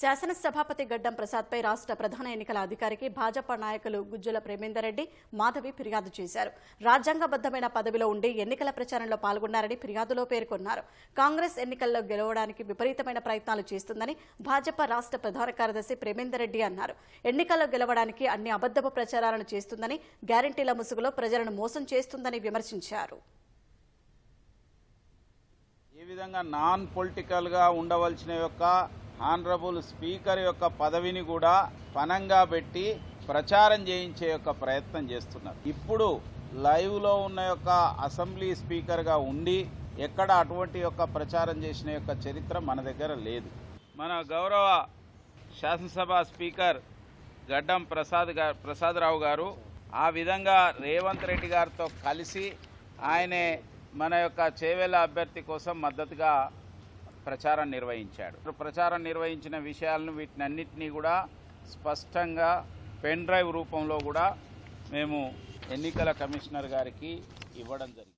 శాసనసభాపతి గడ్డం ప్రసాద్పై రాష్ట్ర ప్రధాన ఎన్నికల అధికారికి భాజపా నాయకులు గుజ్జుల ప్రేమేందర్ రెడ్డి మాధవి ఫిర్యాదు చేశారు. రాజ్యాంగబద్దమైన పదవిలో ఉండి ఎన్నికల ప్రచారంలో పాల్గొన్నారని ఫిర్యాదులో పేర్కొన్నారు. కాంగ్రెస్ ఎన్నికల్లో గెలవడానికి విపరీతమైన ప్రయత్నాలు చేస్తుందని భాజపా రాష్ట్ర ప్రధాన కార్యదర్శి ప్రేమేందర్ రెడ్డి అన్నారు. ఎన్నికల్లో గెలవడానికి అన్ని అబద్దపు ప్రచారాలను చేస్తుందని గ్యారంటీల ముసుగులో ప్రజలను మోసం చేస్తుందని విమర్శించారు. ఏ విధంగా నాన్ పొలిటికల్గా ఉండవలసిన యొక్క ఆనరబుల్ స్పీకర్ యొక్క పదవిని కూడా పనంగా పెట్టి ప్రచారం చేయించే యొక్క ప్రయత్నం చేస్తున్నారు. ఇప్పుడు లైవ్లో ఉన్న యొక్క అసెంబ్లీ స్పీకర్గా ఉండి ఎక్కడ అటువంటి యొక్క ప్రచారం చేసిన యొక్క చరిత్ర మన దగ్గర లేదు. మన గౌరవ శాసనసభ స్పీకర్ గడ్డం ప్రసాద్ గారు ప్రసాదరావు గారు ఆ విధంగా రేవంత్ రెడ్డి గారితో కలిసి ఆయనే మన యొక్క చేవేల అభ్యర్థి కోసం మద్దతుగా ప్రచారం నిర్వహించాడు. ప్రచారం నిర్వహించిన విషయాలను వీటినన్నింటినీ కూడా స్పష్టంగా పెన్ డ్రైవ్ రూపంలో కూడా మేము ఎన్నికల కమిషనర్ గారికి ఇవ్వడం జరిగింది.